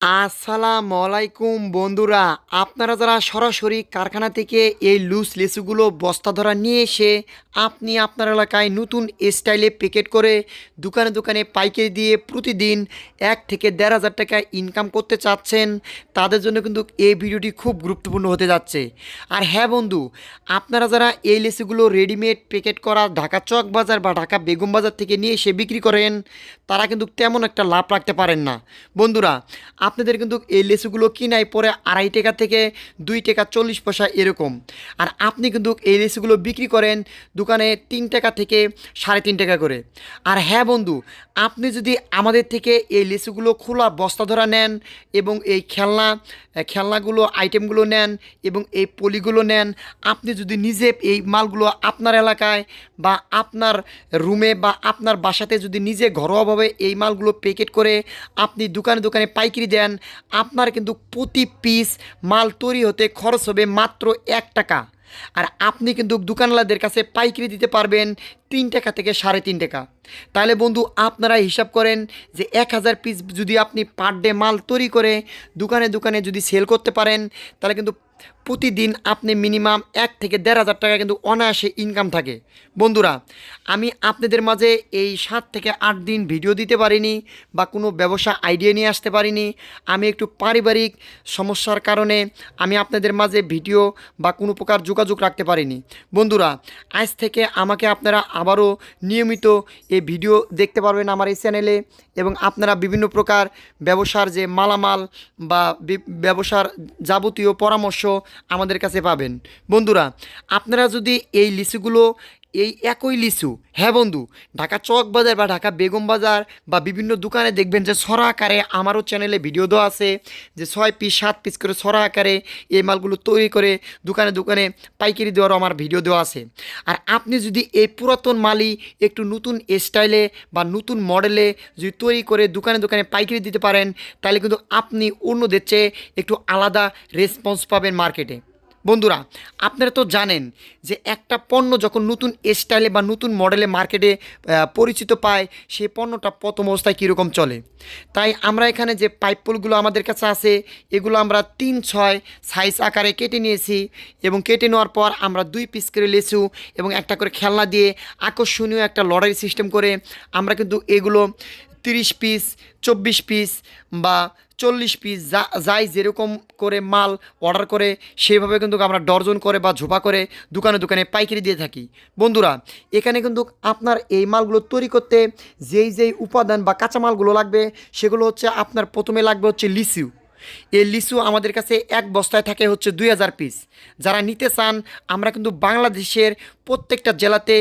আসসালামু আলাইকুম বন্ধুরা। আপনারা যারা সরাসরি কারখানা থেকে এই লুজ লেসুগুলো বস্তা ধরা নিয়ে এসে আপনি আপনার এলাকায় নতুন স্টাইলে প্যাকেট করে দোকানে দোকানে পাইকারি দিয়ে প্রতিদিন এক থেকে দেড় হাজার টাকা ইনকাম করতে চাচ্ছেন, তাদের জন্য কিন্তু এই ভিডিওটি খুব গুরুত্বপূর্ণ হতে যাচ্ছে। আর হ্যাঁ বন্ধু, আপনারা যারা এই লেসুগুলো রেডিমেড প্যাকেট করা ঢাকা চক বাজার বা ঢাকা বেগম বাজার থেকে নিয়ে এসে বিক্রি করেন তারা কিন্তু তেমন একটা লাভ রাখতে পারেন না। বন্ধুরা, আপনাদের কিন্তু এই লেসুগুলো কিনাই পরে আড়াই টাকা থেকে দুই টাকা চল্লিশ পয়সা এরকম। আর আপনি কিন্তু এই লেসুগুলো বিক্রি করেন দোকানে তিন টাকা থেকে সাড়ে তিন টাকা করে। আর হ্যাঁ বন্ধু, আপনি যদি আমাদের থেকে এই লেসুগুলো খোলা বস্তা ধরা নেন এবং এই খেলনা খেলনাগুলো, আইটেমগুলো নেন এবং এই পলিগুলো নেন, আপনি যদি নিজে এই মালগুলো আপনার এলাকায় বা আপনার রুমে বা আপনার বাসাতে যদি নিজে ঘরোয়াভাবে এই মালগুলো প্যাকেট করে আপনি দোকানে দোকানে পাইকারি দেন। আপনার কিন্তু প্রতি পিস মাল তৈরি হতে খরচ হবে মাত্র এক টাকা। আর আপনি কিন্তু দোকানওয়ালাদের কাছে পাইকারি দিতে পারবেন তিন টাকা থেকে সাড়ে তিন টাকা। তাহলে বন্ধু, আপনারা হিসাব করেন যে এক হাজার পিস যদি আপনি পার ডে মাল তৈরি করে দোকানে দোকানে যদি সেল করতে পারেন, তাহলে কিন্তু প্রতিদিন আপনি মিনিমাম এক থেকে দেড় হাজার টাকা কিন্তু অনায়াসে ইনকাম থাকে। বন্ধুরা, আমি আপনাদের মাঝে এই সাত থেকে আট দিন ভিডিও দিতে পারিনি বা কোনো ব্যবসা আইডিয়া নিয়ে আসতে পারিনি। আমি একটু পারিবারিক সমস্যার কারণে আমি আপনাদের মাঝে ভিডিও বা কোনো প্রকার যোগাযোগ রাখতে পারিনি। বন্ধুরা, আজ থেকে আমাকে আপনারা আবারও নিয়মিত এই ভিডিও দেখতে পারবেন আমার এই চ্যানেলে এবং আপনারা বিভিন্ন প্রকার ব্যবসার যে মালামাল বা, ব্যবসার যাবতীয় পরামর্শ আমাদের কাছে পাবেন। বন্ধুরা আপনারা যদি এই লিচুগুলো এই একই লিচু। হ্যাঁ বন্ধু, ঢাকা চক বাজার বা ঢাকা বেগম বাজার বা বিভিন্ন দোকানে দেখবেন যে সরা আকারে আমারও চ্যানেলে ভিডিও দেওয়া আছে, যে ছয় পিস সাত পিস করে সরা আকারে এই মালগুলো তৈরি করে দোকানে দোকানে পাইকারি দেওয়ারও আমার ভিডিও দেওয়া আছে। আর আপনি যদি এই পুরাতন মালই একটু নতুন স্টাইলে বা নতুন মডেলে যদি তৈরি করে দোকানে দোকানে পাইকারি দিতে পারেন, তাহলে কিন্তু আপনি অন্যদের চেয়ে একটু আলাদা রেসপন্স পাবেন মার্কেটে বন্ধুরা, আপনারা তো জানেন যে একটা পণ্য যখন নতুন স্টাইলে বা নতুন মডেলে মার্কেটে পরিচিত পায় সেই পণ্যটা প্রথম অবস্থায় কীরকম চলে? তাই আমরা এখানে যে পাইপগুলো আমাদের কাছে আছে, এগুলো আমরা তিন, ছয় সাইজ আকারে কেটে নিয়েছি এবং কেটে নেওয়ার পর আমরা দুই পিস করে লেচু এবং একটা করে খেলনা দিয়ে আকর্ষণীয় একটা লড়াই সিস্টেম করে আমরা কিন্তু এগুলো তিরিশ পিস চব্বিশ পিস বা চল্লিশ পিস যা, যাই যেরকম করে মাল অর্ডার করে, সেভাবে কিন্তু আমরা ডর্জন করে বা ঝোপা করে দোকানে দোকানে পাইকারি দিয়ে থাকি। বন্ধুরা, এখানে কিন্তু আপনার এই মালগুলো তৈরি করতে যেই যেই উপাদান বা কাঁচামালগুলো লাগবে, সেগুলো হচ্ছে আপনার প্রথমে লাগবে হচ্ছে লিচু এই লিচু আমাদের কাছে এক বস্তায় থাকে হচ্ছে দুই হাজার পিস যারা নিতে চান, আমরা কিন্তু বাংলাদেশের প্রত্যেকটা জেলাতে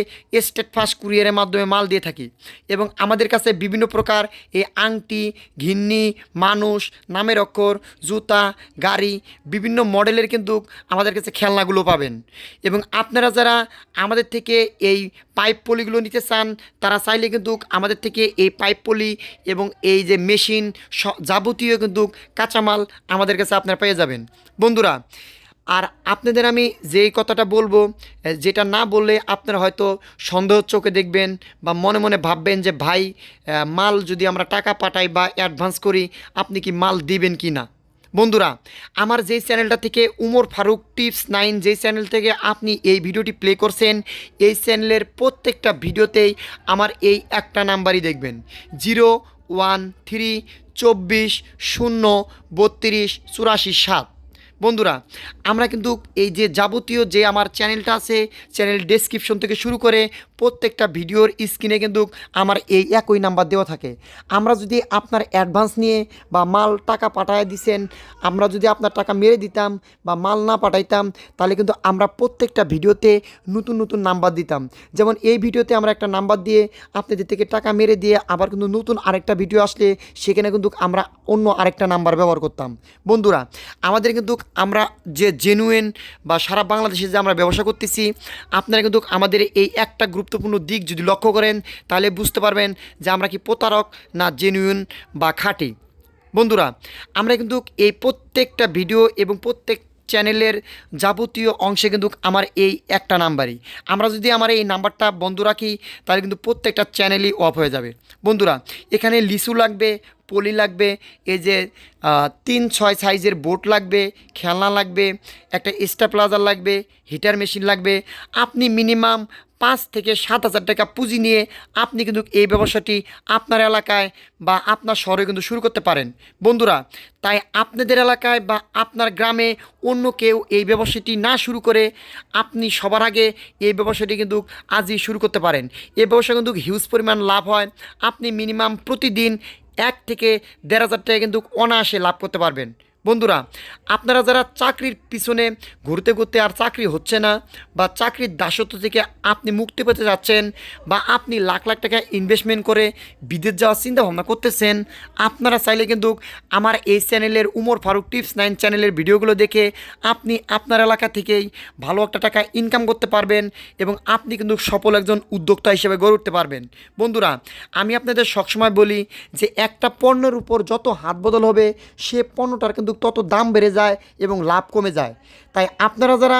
স্টেট ফাস্ট কুরিয়ারের মাধ্যমে মাল দিয়ে থাকি। এবং আমাদের কাছে বিভিন্ন প্রকার এই আংটি, ঘিন্নি, মানুষ, নামের অক্ষর, জুতা, গাড়ি, বিভিন্ন মডেলের কিন্তু আমাদের কাছে খেলনাগুলো পাবেন। এবং আপনারা যারা আমাদের থেকে এই পাইপ পলিগুলো নিতে চান, তারা চাইলে কিন্তু আমাদের থেকে এই পাইপ পলি এবং এই যে মেশিন যাবতীয় কিন্তু কাঁচামাল আমাদের কাছে আপনারা পেয়ে যাবেন। বন্ধুরা, আর আপনাদের আমি যেই কথাটা বলব যেটা না বললে আপনারা হয়তো সন্দেহ চোখে দেখবেন বা মনে মনে ভাববেন যে, ভাই মাল যদি আমরা টাকা পাঠাই বা অ্যাডভান্স করি, আপনি কি মাল দিবেন কি না? বন্ধুরা, আমার যেই চ্যানেলটা থেকে উমর ফারুক টিপস নাইন, যেই চ্যানেল থেকে আপনি এই ভিডিওটি প্লে করছেন, এই চ্যানেলের প্রত্যেকটা ভিডিওতেই আমার এই একটা নাম্বারই দেখবেন। জিরো ওয়ান থ্রি চব্বিশ শূন্য বত্রিশ চুরাশি সাত। বন্ধুরা, আমরা কিন্তু এই যে যাবতীয় যে আমার চ্যানেলটা আছে, চ্যানেল ডেসক্রিপশন থেকে শুরু করে প্রত্যেকটা ভিডিওর স্ক্রিনে কিন্তু আমার এই একই নাম্বার দেওয়া থাকে। আমরা যদি আপনার অ্যাডভান্স নিয়ে বা মাল টাকা পাঠায় দিছেন, আমরা যদি আপনার টাকা মেরে দিতাম বা মাল না পাঠাইতাম, তাহলে কিন্তু আমরা প্রত্যেকটা ভিডিওতে নতুন নতুন নাম্বার দিতাম। যেমন এই ভিডিওতে আমরা একটা নাম্বার দিয়ে আপনাদের থেকে টাকা মেরে দিয়ে আবার কিন্তু নতুন আরেকটা ভিডিও আসলে সেখানে কিন্তু আমরা অন্য আরেকটা নাম্বার ব্যবহার করতাম। বন্ধুরা, আমাদের কিন্তু আমরা যে জেনুইন বা সারা বাংলাদেশে যে আমরা ব্যবসা করতেছি, আপনারা কিন্তু আমাদের এই একটা গুরুত্বপূর্ণ দিক যদি লক্ষ্য করেন, তাহলে বুঝতে পারবেন যে আমরা কি প্রতারক না জেনুইন বা খাঁটি। বন্ধুরা, আমরা কিন্তু এই প্রত্যেকটা ভিডিও এবং প্রত্যেক চ্যানেলের যাবতীয় অংশে কিন্তু আমার এই একটা নাম্বারই। আমরা যদি আমার এই নাম্বারটা বন্ধ রাখি, তাহলে কিন্তু প্রত্যেকটা চ্যানেলই অফ হয়ে যাবে। বন্ধুরা, এখানে লিচু লাগবে, পলি লাগবে, এই যে তিন, ছয় সাইজের বোট লাগবে, খেলনা লাগবে, একটা স্টাপ্লাজার লাগবে হিটার মেশিন লাগবে। আপনি মিনিমাম পাঁচ থেকে সাত হাজার টাকা পুঁজি নিয়ে আপনি কিন্তু এই ব্যবসাটি আপনার এলাকায় বা আপনার শহরে কিন্তু শুরু করতে পারেন। বন্ধুরা, তাই আপনাদের এলাকায় বা আপনার গ্রামে অন্য কেউ এই ব্যবসাটি না শুরু করে আপনি সবার আগে এই ব্যবসাটি কিন্তু আজই শুরু করতে পারেন। এই ব্যবসা কিন্তু হিউজ পরিমাণ লাভ হয়। আপনি মিনিমাম প্রতিদিন এক থেকে দেড় হাজার টাকা কিন্তু অনায়াসে লাভ করতে পারবেন। বন্ধুরা, আপনারা যারা চাকরির পিছনে ঘুরতে ঘুরতে আর চাকরি হচ্ছে না বা চাকরির দাসত্ব থেকে আপনি মুক্তি পেতে যাচ্ছেন বা আপনি লাখ লাখ টাকা ইনভেস্টমেন্ট করে বিদেশ যাওয়ার চিন্তা ভাবনা করতেছেন, আপনারা চাইলে কিন্তু আমার এই চ্যানেলের উমর ফারুক টিপস নাইন চ্যানেলের ভিডিওগুলো দেখে আপনি আপনার এলাকা থেকেই ভালো একটা টাকা ইনকাম করতে পারবেন এবং আপনি কিন্তু সফল একজন উদ্যোক্তা হিসেবে গড়ে উঠতে পারবেন। বন্ধুরা, আমি আপনাদের সবসময় বলি যে একটা পণ্যের উপর যত হাত বদল হবে, সে পণ্যটার কিন্তু তত দাম বেড়ে যায় এবং লাভ কমে যায়। তাই আপনারা যারা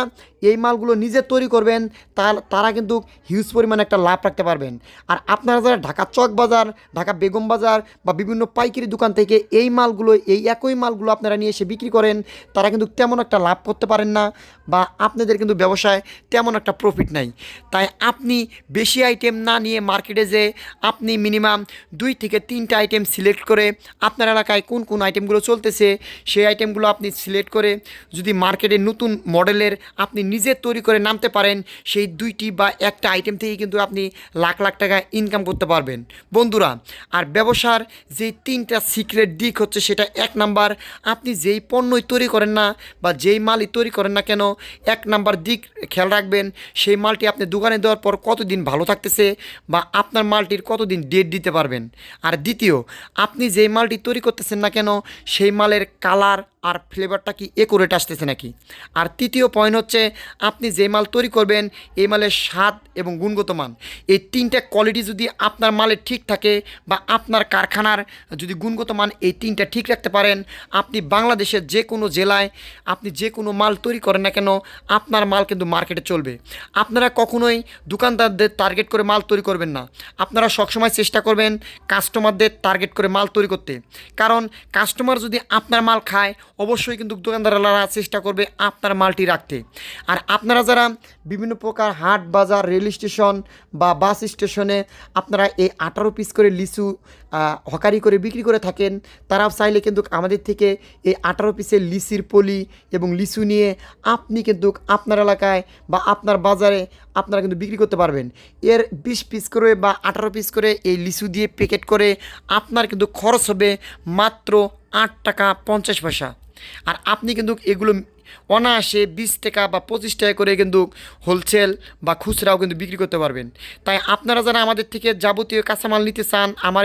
এই মালগুলো নিজে তৈরি করবেন তার তারা কিন্তু হিউজ পরিমাণে একটা লাভ রাখতে পারবেন। আর আপনারা যারা ঢাকা চক বাজার, ঢাকা বেগম বাজার বা বিভিন্ন পাইকারি দোকান থেকে এই মালগুলো, এই একই মালগুলো আপনারা নিয়ে এসে বিক্রি করেন, তারা কিন্তু তেমন একটা লাভ করতে পারেন না বা আপনাদের কিন্তু ব্যবসায় তেমন একটা প্রফিট নাই। তাই আপনি বেশি আইটেম না নিয়ে মার্কেটে যে আপনি মিনিমাম দুই থেকে তিনটা আইটেম সিলেক্ট করে আপনার এলাকায় কোন কোন আইটেমগুলো চলতেছে, সেই আইটেমগুলো আপনি সিলেক্ট করে যদি মার্কেটে নতুন মডেলের আপনি নিজে তৈরি করে নামতে পারেন, সেই দুইটি বা একটা আইটেম থেকে কিন্তু আপনি লাখ লাখ টাকা ইনকাম করতে পারবেন। বন্ধুরা, আর ব্যবসার যে তিনটা সিক্রেট দিক হচ্ছে সেটা এক নাম্বার, আপনি যেই পণ্যই তৈরি করেন না বা যেই মালই তৈরি করেন না কেন, এক নাম্বার দিক খেয়াল রাখবেন, সেই মালটি আপনি দোকানে দেওয়ার পর কতদিন ভালো থাকতেছে বা আপনার মালটির কতদিন ডেট দিতে পারবেন। আর দ্বিতীয়, আপনি যেই মালটি তৈরি করতেছেন না কেন, সেই মালের কালার আর ফ্লেভারটা কি একুরেট আসতেছে নাকি? আর তৃতীয় পয়েন্ট হচ্ছে, আপনি যে মাল তৈরি করবেন এই মালের স্বাদ এবং গুণগত মান। এই তিনটা কোয়ালিটি যদি আপনার মালের ঠিক থাকে বা আপনার কারখানার যদি গুণগত মান এই তিনটা ঠিক রাখতে পারেন, আপনি বাংলাদেশের যে কোনো জেলায়, আপনি যে কোনো মাল তৈরি করেন না কেন, আপনার মাল কিন্তু মার্কেটে চলবে। আপনারা কখনোই দোকানদারদের টার্গেট করে মাল তৈরি করবেন না। আপনারা সবসময় চেষ্টা করবেন কাস্টমারদের টার্গেট করে মাল তৈরি করতে। কারণ কাস্টমার যদি আপনার মাল খায় অবশ্যই কিন্তু দোকানদাররা চেষ্টা করবে আপনার মালটি রাখতে। আর আপনারা যারা বিভিন্ন প্রকার হাট বাজার, রেল স্টেশন বা বাস স্টেশনে আপনারা এই আঠারো পিস করে লিচু হকারি করে বিক্রি করে থাকেন, তারাও চাইলে কিন্তু আমাদের থেকে এই আঠারো পিসের লিচির পলি এবং লিচু নিয়ে আপনি কিন্তু আপনার এলাকায় বা আপনার বাজারে আপনারা কিন্তু বিক্রি করতে পারবেন। এর বিশ পিস করে বা আঠারো পিস করে এই লিচু দিয়ে প্যাকেট করে আপনার কিন্তু খরচ হবে মাত্র আট টাকা পঞ্চাশ পয়সা। আর আপনি কিন্তু এগুলো অনায়াসে বিশ টাকা বা পঁচিশ টাকা করে কিন্তু হোলসেল বা খুচরাও কিন্তু বিক্রি করতে পারবেন। তাই আপনারা যারা আমাদের থেকে যাবতীয় কাঁচামাল নিতে চান, আমার